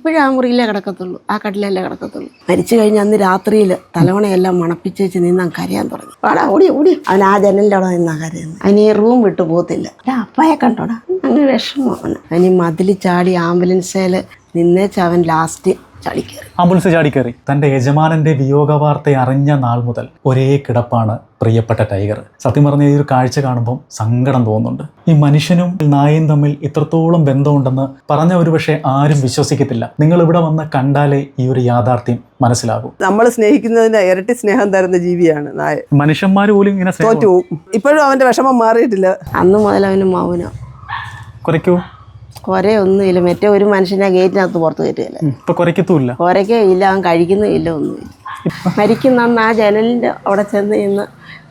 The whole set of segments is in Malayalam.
ഇപ്പോഴും ആ മുറിയിലേ കിടക്കത്തുള്ളൂ. ആ കട്ടിലല്ലേ കിടക്കത്തുള്ളൂ. മരിച്ചു കഴിഞ്ഞ അന്ന് രാത്രിയിൽ തലവണയെല്ലാം മണപ്പിച്ചേച്ച് നിന്നാൽ കരയാൻ തുടങ്ങി. വാടാ ഓടി ഓടി. അവൻ ആ ജനലിന്റെ അവിടെ നിന്നാ കരയുന്നു. അനി റൂം വിട്ടു പോകത്തില്ല. അപ്പായെ കണ്ടോടാ. അങ്ങനെ വിഷമം അവന്. അനി മതിൽ ചാടി ആംബുലൻസേൽ നിന്നേച്ച് അവൻ ലാസ്റ്റ് ആംബുലൻസ് ചാടിക്കയറി തന്റെ യജമാനന്റെ വിയോഗ വാർത്ത അറിഞ്ഞ നാൾ മുതൽ ഒരേ കിടപ്പാണ് പ്രിയപ്പെട്ട ടൈഗർ. സത്യം പറഞ്ഞ ഈ ഒരു കാഴ്ച കാണുമ്പോൾ സങ്കടം തോന്നുന്നുണ്ട്. ഈ മനുഷ്യനും നായയും തമ്മിൽ ഇത്രത്തോളം ബന്ധമുണ്ടെന്ന് പറഞ്ഞ ഒരു പക്ഷേ ആരും വിശ്വസിക്കത്തില്ല. നിങ്ങൾ ഇവിടെ വന്ന് കണ്ടാലേ ഈ ഒരു യാഥാർത്ഥ്യം മനസ്സിലാകും. നമ്മൾ സ്നേഹിക്കുന്നതിന്റെ ഇരട്ടി സ്നേഹം തരുന്ന ജീവിയാണ് നായ. മനുഷ്യന്മാർ പോലും ഇങ്ങനെ തോറ്റു ഇപ്പോഴും അവന്റെ വിഷമം മാറിയിട്ടില്ല. അന്ന് മുതൽ അവന് മൗനം. കുറയ്ക്കൂ. കുറേയൊന്നുമില്ല മറ്റേ ഒരു മനുഷ്യനെ ഗേറ്റിനകത്ത് പുറത്ത് കയറ്റുകയില്ല. ഇപ്പൊ കുറയ്ക്കത്തുമില്ല കുറയ്ക്കേ ഇല്ല അവൻ കഴിക്കുന്നുമില്ല ഒന്നുമില്ല. മരിക്കുന്ന അന്ന് ആ ജനലിന്റെ അവിടെ ചെന്ന് ഇന്ന്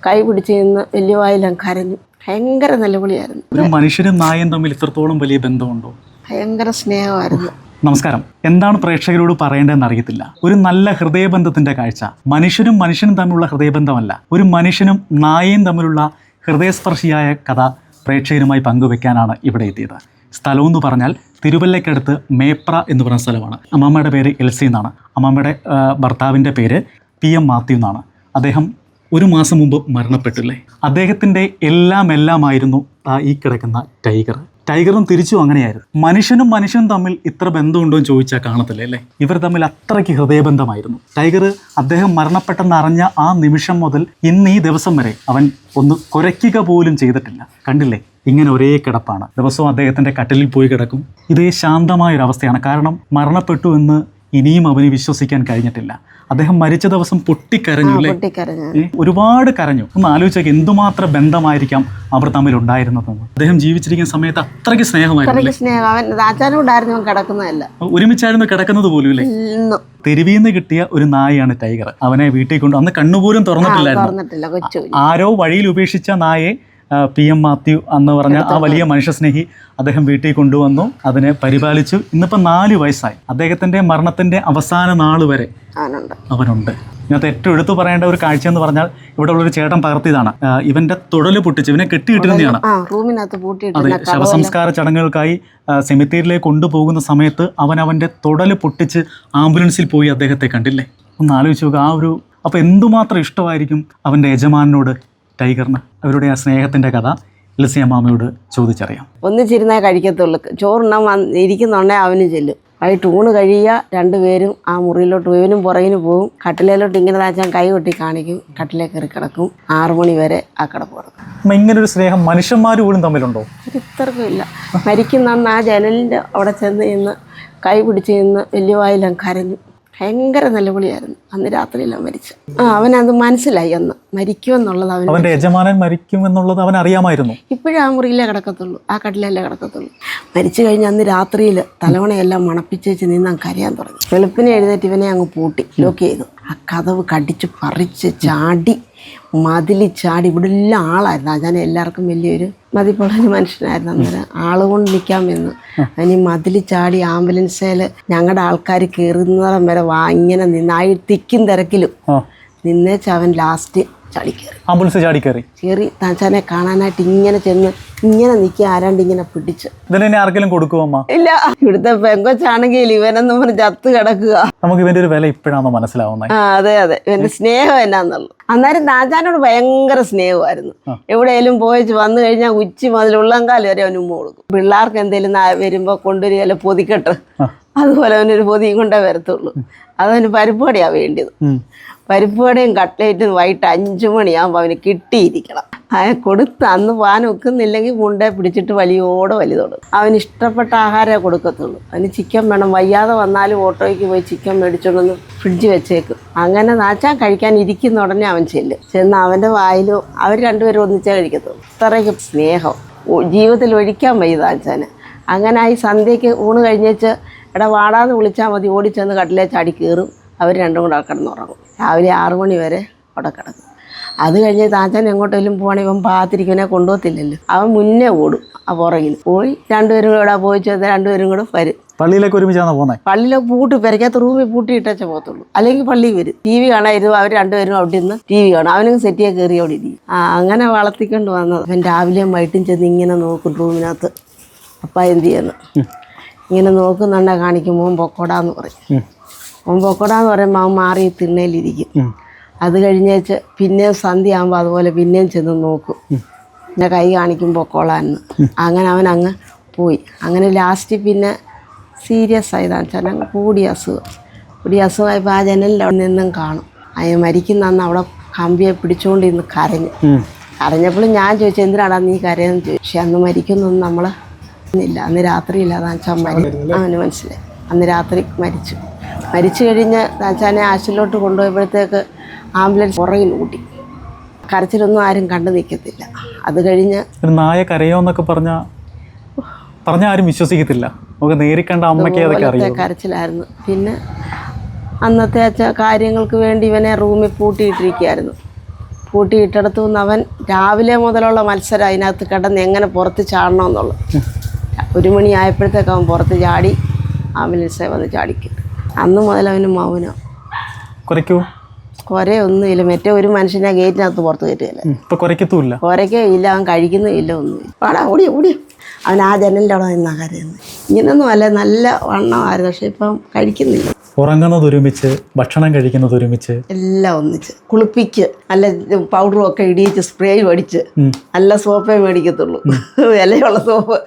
കൈ പിടിച്ച് ഇന്ന് വലിയ വായിലും കരഞ്ഞു. ഭയങ്കര നിലവിളിയായിരുന്നു. ഒരു മനുഷ്യനും നായയും തമ്മിൽ ഇത്രത്തോളം വലിയ ബന്ധമുണ്ടോ? ഭയങ്കര സ്നേഹമായിരുന്നു. നമസ്കാരം. എന്താണ് പ്രേക്ഷകരോട് പറയേണ്ടതെന്ന് അറിയത്തില്ല. ഒരു നല്ല ഹൃദയബന്ധത്തിന്റെ കാഴ്ച. മനുഷ്യനും മനുഷ്യനും തമ്മിലുള്ള ഹൃദയബന്ധമല്ല. ഒരു മനുഷ്യനും നായയും തമ്മിലുള്ള ഹൃദയസ്പർശിയായ കഥ പ്രേക്ഷകരുമായി പങ്കുവെക്കാനാണ് ഇവിടെ എത്തിയത്. സ്ഥലം എന്ന് പറഞ്ഞാൽ തിരുവല്ലയ്ക്കടുത്ത് മേപ്ര എന്ന് പറയുന്ന സ്ഥലമാണ്. അമ്മാമ്മയുടെ പേര് എൽസി എന്നാണ്. അമ്മാമ്മയുടെ ഭർത്താവിന്റെ പേര് പി എം മാത്യു എന്നാണ്. അദ്ദേഹം ഒരു മാസം മുമ്പ് മരണപ്പെട്ടില്ലേ? അദ്ദേഹത്തിന്റെ എല്ലാം എല്ലാമായിരുന്നു ആ ഈ കിടക്കുന്ന ടൈഗർ. ടൈഗറും തിരിച്ചും അങ്ങനെയായിരുന്നു. മനുഷ്യനും മനുഷ്യനും തമ്മിൽ ഇത്ര ബന്ധമുണ്ടോ എന്ന് ചോദിച്ചാൽ കാണത്തില്ല അല്ലേ? ഇവർ തമ്മിൽ അത്രയ്ക്ക് ഹൃദയബന്ധമായിരുന്നു. ടൈഗർ അദ്ദേഹം മരണപ്പെട്ടെന്ന് അറിഞ്ഞ ആ നിമിഷം മുതൽ ഇന്ന് ഈ ദിവസം വരെ അവൻ ഒന്ന് കുരയ്ക്കുക പോലും ചെയ്തിട്ടില്ല. കണ്ടില്ലേ? ഇങ്ങനെ ഒരേ കിടപ്പാണ്. ദിവസവും അദ്ദേഹത്തിന്റെ കട്ടിലിൽ പോയി കിടക്കും. ഇതേ ശാന്തമായ ഒരു അവസ്ഥയാണ് കാരണം മരണപ്പെട്ടു എന്ന് ഇനിയും അവന് വിശ്വസിക്കാൻ കഴിഞ്ഞിട്ടില്ല. അദ്ദേഹം മരിച്ച ദിവസം പൊട്ടിക്കരഞ്ഞു അല്ലേ? ഒരുപാട് കരഞ്ഞു. ഒന്ന് ആലോചിച്ചേക്ക് എന്തുമാത്രം ബന്ധമായിരിക്കാം അവർ തമ്മിൽ ഉണ്ടായിരുന്നതെന്ന് അദ്ദേഹം ജീവിച്ചിരിക്കുന്ന സമയത്ത് അത്രയ്ക്ക് സ്നേഹമായിരുന്നു സ്നേഹം. അവൻ രാജാനോടായിരുന്നു അവൻ കിടക്കുന്നതല്ല. ഒരുമിച്ചായിരുന്നു കിടക്കുന്നത് പോലും ഇല്ലേ ഇന്നും. തെരുവിൽ നിന്ന് കിട്ടിയ ഒരു നായയാണ് ടൈഗർ. അവനെ വീട്ടിൽ കൊണ്ട് അന്ന് കണ്ണുപോലും തുറന്നിട്ടില്ലായിരുന്നു. തുറന്നിട്ടില്ല ആരോ വഴിയിൽ ഉപേക്ഷിച്ച നായെ പി എം മാത്യു എന്ന് പറഞ്ഞ ആ വലിയ മനുഷ്യസ്നേഹി അദ്ദേഹം വീട്ടിൽ കൊണ്ടുവന്നു അതിനെ പരിപാലിച്ചു. ഇന്നിപ്പോൾ നാല് വയസ്സായി. അദ്ദേഹത്തിന്റെ മരണത്തിന്റെ അവസാന നാൾ വരെ അവനുണ്ട്. ഇതിനകത്ത് ഏറ്റവും എടുത്തു പറയേണ്ട ഒരു കാഴ്ച എന്ന് പറഞ്ഞാൽ ഇവിടെ ഉള്ളൊരു ചേട്ടൻ പകർത്തിയതാണ് ഇവന്റെ തുടൽ പൊട്ടിച്ച്. ഇവനെ കെട്ടിയിട്ടിരുന്നതാണ്. അതെ ശവസംസ്കാര ചടങ്ങുകൾക്കായി സെമിത്തേരിലേക്ക് കൊണ്ടുപോകുന്ന സമയത്ത് അവൻ അവന്റെ തുടൽ പൊട്ടിച്ച് ആംബുലൻസിൽ പോയി അദ്ദേഹത്തെ കണ്ടില്ലേ? ഒന്ന് ആലോചിച്ച് നോക്കുക ആ ഒരു അപ്പോൾ എന്തുമാത്രം ഇഷ്ടമായിരിക്കും അവന്റെ യജമാനോട് ടൈഗറിന് അവരുടെ ആ സ്നേഹത്തിന്റെ കഥ ലിസിയ മാമയോട് ചോദിച്ചറിയാം. ഒന്നിച്ചിരുന്നേ കഴിക്കത്തുള്ളൂ. ചോറുണ്ണാൻ വന്ന് ഇരിക്കുന്നുണ്ടേ അവനും ചെല്ലും. വൈകിട്ട് ഊണ് കഴിയുക രണ്ടുപേരും ആ മുറിയിലോട്ട്. ഇവനും പുറകിന് പോകും. കട്ടിലേലോട്ട് ഇങ്ങനെ താച്ചാൻ കൈ കൊട്ടി കാണിക്കും. കട്ടിലേ കയറി കിടക്കും. ആറു മണി വരെ ആ കിടപ്പ് കിടക്കും. ഇങ്ങനെ ഒരു സ്നേഹം മനുഷ്യന്മാർ പോലും തമ്മിലുണ്ടോ? ഇത്രക്കും ഇല്ല. മരിക്കുന്ന അന്ന് ആ ജനലിന്റെ അവിടെ ചെന്ന് ഇന്ന് കൈ പിടിച്ച് ഇന്ന് വലിയ വായിലും കരഞ്ഞു. ഭയങ്കര നിലവിളിയായിരുന്നു. അന്ന് രാത്രിയിലാണ് മരിച്ചു. ആ അത് മനസ്സിലായി അന്ന്. മരിക്കുമെന്നുള്ളത് അവൻ അവന്റെ യജമാനൻ മരിക്കും എന്നുള്ളത് അവൻ അറിയാമായിരുന്നു. ഇപ്പോഴും ആ മുറിയിലേ കിടക്കത്തുള്ളൂ. ആ കട്ടിലല്ലേ കിടക്കത്തുള്ളൂ. മരിച്ചു കഴിഞ്ഞ അന്ന് രാത്രിയിൽ തലവണയെല്ലാം മണപ്പിച്ചേച്ച് നിന്ന് അങ്ങ് കരയാൻ തുടങ്ങി. വെളുപ്പിനെ എഴുന്നേറ്റ് ഇവനെ അങ്ങ് പൂട്ടി ലോക്ക് ചെയ്തു. ആ കഥവ് കടിച്ച് പറിച്ച് ചാടി മതിൽ ചാടി. ഇവിടെ എല്ലാം ആളായിരുന്നു. ഞാൻ എല്ലാവർക്കും വലിയൊരു മതിപ്പുള്ളൊരു മനുഷ്യനായിരുന്നു. അന്നേരം ആളുകൊണ്ട് നിൽക്കാമെന്ന് അതിന് മതിൽ ചാടി ആംബുലൻസേൽ ഞങ്ങളുടെ ആൾക്കാർ കയറുന്നിടം വരെ വാ ഇങ്ങനെ നിന്ന്. ആ തിക്കും തിരക്കിലും നിന്നേച്ച് അവൻ ലാസ്റ്റ് ചാടി കയറി ആംബുലൻസ് ചാടിക്കയറി കയറി താച്ചാനെ കാണാനായിട്ട് ഇങ്ങനെ ചെന്ന് ഇങ്ങനെ നിൽക്കി ആരാണ്ട് ഇങ്ങനെ പിടിച്ച്. ഇതിനെ ആർക്കെങ്കിലും കൊടുക്കുമോ അമ്മ? ഇല്ല. ഇവിടുത്തെ പെങ്കൊച്ചാണെങ്കിൽ ഇവനെന്നും പറഞ്ഞ് ചത്ത് കിടക്കുക. നമുക്ക് ഇവന്റെ ഒരു വില ഇപ്പോഴാണോ മനസ്സിലാവുന്നത് ആ അതെ അതെ. ഇവന്റെ സ്നേഹം എന്നാന്നുള്ളു അന്നേരം താച്ചാനോട് ഭയങ്കര സ്നേഹമായിരുന്നു. എവിടെയെങ്കിലും പോയിച്ച് വന്നു കഴിഞ്ഞാൽ ഉച്ച മുതൽ ഉള്ളംകാലം വരെ അവന് ഉമ്മ കൊടുക്കും. പിള്ളേർക്ക് എന്തെങ്കിലും വരുമ്പോ കൊണ്ടൊരു കൊണ്ടുവരികയല്ല പൊതിക്കെട്ട്. അതുപോലെ അവനൊരു പൊതിയും കൊണ്ടേ വരത്തുള്ളൂ. അതവന് പരിപാടിയാ വേണ്ടിയത്. പരിപ്പുവടയും കട്ട്ലേറ്റും വൈകിട്ട് അഞ്ചു മണിയാകുമ്പോൾ അവന് കിട്ടിയിരിക്കണം. അവനെ കൊടുത്ത് അന്ന് പാൻ വെക്കുന്നില്ലെങ്കിൽ മുണ്ടേ പിടിച്ചിട്ട് വലിയോടെ വലിതോട് അവന് ഇഷ്ടപ്പെട്ട ആഹാരമേ കൊടുക്കത്തുള്ളൂ. അവന് ചിക്കൻ വേണം. വയ്യാതെ വന്നാലും ഓട്ടോയ്ക്ക് പോയി ചിക്കൻ മേടിച്ചോണ്ടൊന്ന് ഫ്രിഡ്ജ് വെച്ചേക്കും. അങ്ങനെ നാച്ചാൻ കഴിക്കാൻ ഇരിക്കുന്ന ഉടനെ അവൻ ചെല്ലും. ചെന്ന് അവന്റെ വായിലും അവർ രണ്ടുപേരും ഒന്നിച്ചേ കഴിക്കത്തുള്ളൂ. ഇത്രയ്ക്ക് സ്നേഹം. ജീവിതത്തിൽ ഒഴിക്കാൻ വയ്യ നാച്ചാന്. അങ്ങനെ ഈ സന്ധ്യയ്ക്ക് ഊണ് കഴിഞ്ഞേച്ച് എടാ വാടാന്ന് വിളിച്ചാൽ മതി. ഓടിച്ചെന്ന് കട്ടിലേ ചാടി കയറും അവർ രണ്ടും കൂടെ കിടന്നുറങ്ങും. രാവിലെ ആറു മണി വരെ അവിടെ കിടക്കും. അത് കഴിഞ്ഞ് താച്ചൻ എങ്ങോട്ടെങ്കിലും പോകണമെങ്കിൽ ഇവൻ പാത്തിരിക്കുവനെ കൊണ്ടുപോകത്തില്ലല്ലോ. അവൻ മുന്നേ ഓടും ആ പുറകിൽ പോയി രണ്ടുപേരും കൂടെ പോയി ചേർത്ത് രണ്ടുപേരും കൂടെ വരും. പള്ളിയിലേക്ക് ഒരുമിച്ചാണോ പോകുന്നത് പള്ളിയിലേക്ക് പൂട്ടി പെരക്കാത്ത റൂമിൽ പൂട്ടി ഇട്ടേ പോകത്തുള്ളൂ. അല്ലെങ്കിൽ പള്ളിയിൽ വരും. ടി വി കാണാൻ ഇരുന്ന് അവർ രണ്ടുപേരും അവിടെ നിന്ന് ടി വി കാണും. അവനും സെറ്റിയെ കയറി അവിടെ ഇരിക്കും. ആ അങ്ങനെ വളർത്തിക്കൊണ്ട് വന്നത്. അവൻ രാവിലെയും വൈകിട്ടും ചെന്ന് ഇങ്ങനെ നോക്കും റൂമിനകത്ത്. അപ്പ എന്ത് ചെയ്യുന്നു? ഇങ്ങനെ നോക്കുന്നുണ്ടെ കാണിക്കുമ്പോൾ പൊക്കോടാന്ന് പറയും. ഉം. പൊക്കട എന്ന് പറയുമ്പോൾ അവൻ മാറി തിണ്ണയിലിരിക്കും. അത് കഴിഞ്ഞേച്ച് പിന്നെയും സന്ധ്യ ആകുമ്പോൾ അതുപോലെ പിന്നെയും ചെന്ന് നോക്കും. എന്നെ കൈ കാണിക്കും പൊക്കോളാന്ന്. അങ്ങനെ അവൻ അങ്ങ് പോയി. അങ്ങനെ ലാസ്റ്റ് പിന്നെ സീരിയസ് ആയതാണ്. വെച്ചാൽ അങ്ങ് കൂടിയ അസുഖം. കൂടിയ അസുഖമായപ്പോൾ ആ ജനലിൽ അവിടെ നിന്നും കാണും. അയ്യ മരിക്കുന്ന അന്ന് അവിടെ കമ്പിയെ പിടിച്ചുകൊണ്ടിരുന്ന് കരഞ്ഞു. ഉം. കരഞ്ഞപ്പോൾ ഞാൻ ചോദിച്ചു എന്തിനാടാ നീ കരയെന്ന് ചോദിച്ചു. പക്ഷെ അന്ന് മരിക്കുന്നൊന്നും നമ്മൾ ഇല്ല അന്ന് രാത്രിയില്ല. വെച്ചാൽ മരി അവന് മനസ്സിലായി. അന്ന് രാത്രി മരിച്ചു. മരിച്ചു കഴിഞ്ഞ് താച്ചാനെ ആശുപത്രിയിലോട്ട് കൊണ്ടുപോയപ്പോഴത്തേക്ക് ആംബുലൻസ് പുറകിൽ കൂട്ടി കരച്ചിലൊന്നും ആരും കണ്ടു നിൽക്കത്തില്ല. അത് കഴിഞ്ഞ് നായ കരയോ എന്നൊക്കെ പറഞ്ഞ പറഞ്ഞ ആരും വിശ്വസിക്കത്തില്ല. നമുക്ക് നേരിക്കണ്ട അമ്മയ്ക്ക് അതൊക്കെ പോലത്തെ അറിയാം. കരച്ചിലായിരുന്നു. പിന്നെ അന്നത്തെ അച്ഛ കാര്യങ്ങൾക്ക് വേണ്ടി ഇവനെ റൂമിൽ പൂട്ടിയിട്ടിരിക്കുകയായിരുന്നു. പൂട്ടിയിട്ടടുത്തു നിന്ന് അവൻ രാവിലെ മുതലുള്ള മത്സരം അതിനകത്ത് കിടന്ന് എങ്ങനെ പുറത്ത് ചാടണമെന്നുള്ളത്. ഒരു മണിയായപ്പോഴത്തേക്ക് അവൻ പുറത്ത് ചാടി ആംബുലൻസ് വന്ന് ചാടിക്കും. അന്ന് മുതൽ അവന് മൗനം. കുറയ്ക്കൂ? കുരയ്ക്കൂ ഒന്നുമില്ല മറ്റേ ഒരു മനുഷ്യനെ ഗേറ്റിനകത്ത് പുറത്ത് കയറ്റുകയില്ല. ഇപ്പൊ കുരയ്ക്കേ ഇല്ല. അവൻ കഴിക്കുന്നില്ല ഒന്നുമില്ല പാടാ ഓടി ഓടി. അവൻ ആ ജനലിന്റെ അവിടെ നിന്നാ കരയുന്നത് ഇങ്ങനൊന്നും അല്ല. നല്ല വണ്ണമായിരുന്നു. പക്ഷെ ഇപ്പം കഴിക്കുന്നില്ല. ഉറങ്ങുന്നത് ഒരുമിച്ച് ഭക്ഷണം കഴിക്കുന്നത് ഒരുമിച്ച്. എല്ലാം ഒന്നിച്ച്. കുളിപ്പിച്ച് നല്ല പൗഡറും ഒക്കെ ഇടിയിച്ച് സ്പ്രേ അടിച്ച്. ഉം. നല്ല സോപ്പേ മേടിക്കത്തുള്ളൂ. വിലയുള്ള സോപ്പ്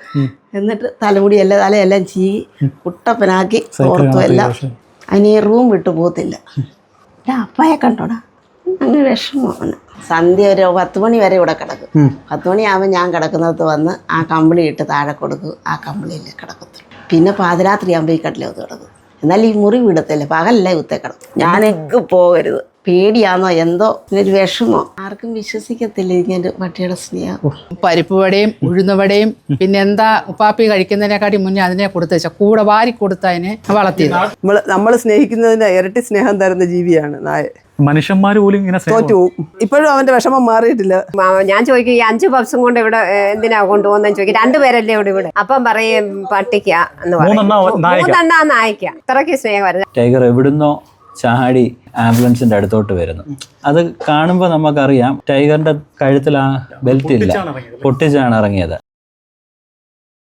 എന്നിട്ട് തലമുടി എല്ലാം തലയെല്ലാം ചീകി കുട്ടപ്പനാക്കി ഓർത്തു എല്ലാം. അതിന് ഈ റൂം വിട്ടു പോകത്തില്ല. എന്റെ അപ്പായെ കണ്ടോടാ. അങ്ങനെ വിഷമമാണ് സന്ധ്യ ഒരു പത്ത് മണി വരെ ഇവിടെ കിടക്കും. പത്ത് മണിയാകുമ്പോൾ ഞാൻ കിടക്കുന്നത് വന്ന് ആ കമ്പിളി ഇട്ട് താഴെ കൊടുക്കും. ആ കമ്പിളിയിൽ കിടക്കത്തുള്ളൂ. പിന്നെ പാതിരാത്രി ആകുമ്പോൾ ഈ കട്ടിലകത്ത് കിടക്കും. എന്നാൽ ഈ മുറി വിടത്തില്ല. പകലല്ല കുത്തേ കിടക്കും ഞാനൊക്കെ പോകരുത്. പേടിയാന്നോ? എന്തോ ഒരു വിഷമോ. ആർക്കും വിശ്വസിക്കത്തില്ല ഇങ്ങനെ പട്ടിയുടെ സ്നേഹം. പരിപ്പ് വടയും ഉഴുന്ന വടയും പിന്നെ എന്താ ഉപ്പാപ്പി കഴിക്കുന്നതിനെക്കാട്ടി മുന്നേ അതിനെ കൊടുത്തേച്ച കൂടെ വാരി കൊടുത്ത് അതിനെ വളർത്തിയത്. നമ്മൾ നമ്മൾ സ്നേഹിക്കുന്നതിന് ഇരട്ടി സ്നേഹം തരുന്ന ജീവിയാണ് നായ മനുഷ്യന്മാർ പോലും ഇങ്ങനെ സ്നേഹം- തോറ്റു ഇപ്പോഴും അവന്റെ വിഷമം മാറിയിട്ടില്ല. ഞാൻ ചോദിക്കും ഈ അഞ്ചു പപ്സും കൊണ്ട് ഇവിടെ എന്തിനാ കൊണ്ടുപോകുന്ന ചോദിക്കും. രണ്ടുപേരല്ലേ ഇവിടെ? ഇവിടെ. അപ്പം പറയും പട്ടിക്ക എന്ന് പറയും. സ്നേഹം നായിക്ക. അത്രയ്ക്ക് സ്നേഹമായിരുന്നു ടൈഗർ എവിടുന്നോ ചാടി ആംബുലൻസിന്റെ അടുത്തോട്ട് വരുന്നു. അത് കാണുമ്പോൾ നമുക്കറിയാം ടൈഗറിന്റെ കഴുത്തിൽ ആ ബെൽറ്റ് ഇല്ല. പൊട്ടിച്ചാണ് ഇറങ്ങിയത്.